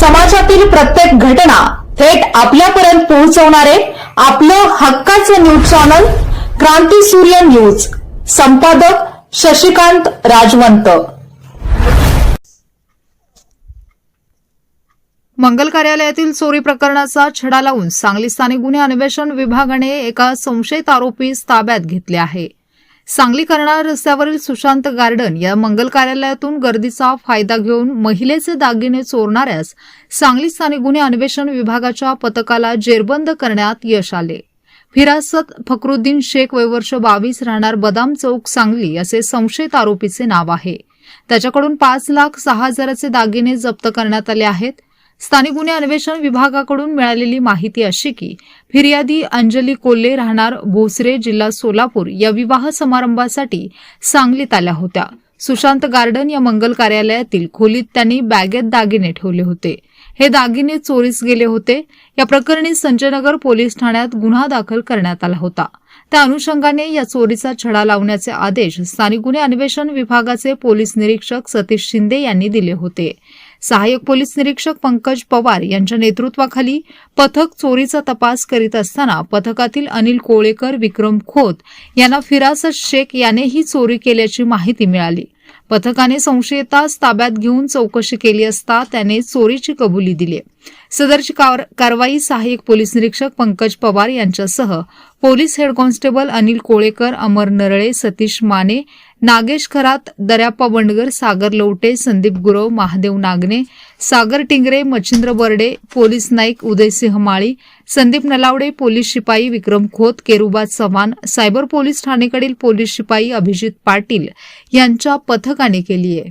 समाजातील प्रत्येक घटना थेट आपल्यापर्यंत पोहोचवणारे आपलं हक्काचं न्यूज चॅनल क्रांती सूर्य न्यूज. संपादक शशिकांत राजवंत. मंगल कार्यालयातील चोरी प्रकरणाचा छडा लावून सांगली स्थानिक गुन्हे अन्वेषण विभागाने एका संशयित आरोपीस ताब्यात घेतले आहे. सांगली करणार रस्त्यावरील सुशांत गार्डन या मंगल कार्यालयातून गर्दीचा फायदा घेऊन महिलेचे दागिने चोरणाऱ्यास सांगली स्थानिक गुन्हे अन्वेषण विभागाच्या पथकाला जेरबंद करण्यात यश आले. फिरासत फखरुद्दीन शेख वयवर्ष बावीस राहणार बदाम चौक सांगली असे संशयित आरोपीचे नाव आहे. त्याच्याकडून पाच लाख सहा हजाराचे दागिने जप्त करण्यात आले आहेत. स्थानिक गुन्हे अन्वेषण विभागाकडून मिळालेली माहिती अशी की फिर्यादी अंजली कोल्हे राहणार भोसरे जिल्हा सोलापूर या विवाह समारंभासाठी सांगलीत आल्या होत्या. सुशांत गार्डन या मंगल कार्यालयातील खोलीत त्यांनी बॅगेत दागिने ठेवले होते. हे दागिने चोरीस गेले होते. या प्रकरणी संजयनगर पोलीस ठाण्यात गुन्हा दाखल करण्यात आला होता. त्या अनुषंगाने या चोरीचा छडा लावण्याचे आदेश स्थानिक गुन्हे अन्वेषण विभागाचे पोलीस निरीक्षक सतीश शिंदे यांनी दिले होते. सहाय्यक पोलीस निरीक्षक पंकज पवार यांच्या नेतृत्वाखाली पथक चोरीचा तपास करीत असताना पथकातील अनिल कोळेकर विक्रम खोत यांना फिरासत शेख याने ही चोरी केल्याची माहिती मिळाली. पथकाने संशयितास ताब्यात घेऊन चौकशी केली असता त्याने चोरीची कबुली दिली. सदरची कार- कारवाई सहाय्यक पोलीस निरीक्षक पंकज पवार यांच्यासह police head constable Anil Kolekar Amar Narale Satish Mane Nagesh Kharat Daryappa Bandgar Sagar Lavate Sandeep Gurav Mahadev Nagane Sagar Tingre Machhindra Barde police Naik Udaysinh Mali Sandeep Nalawade police शिपाई Vikram Khot Keruba Chavan cyber police ठाणेकडील police शिपाई अभिजित पाटील यांच्या पथकाने केली आहे.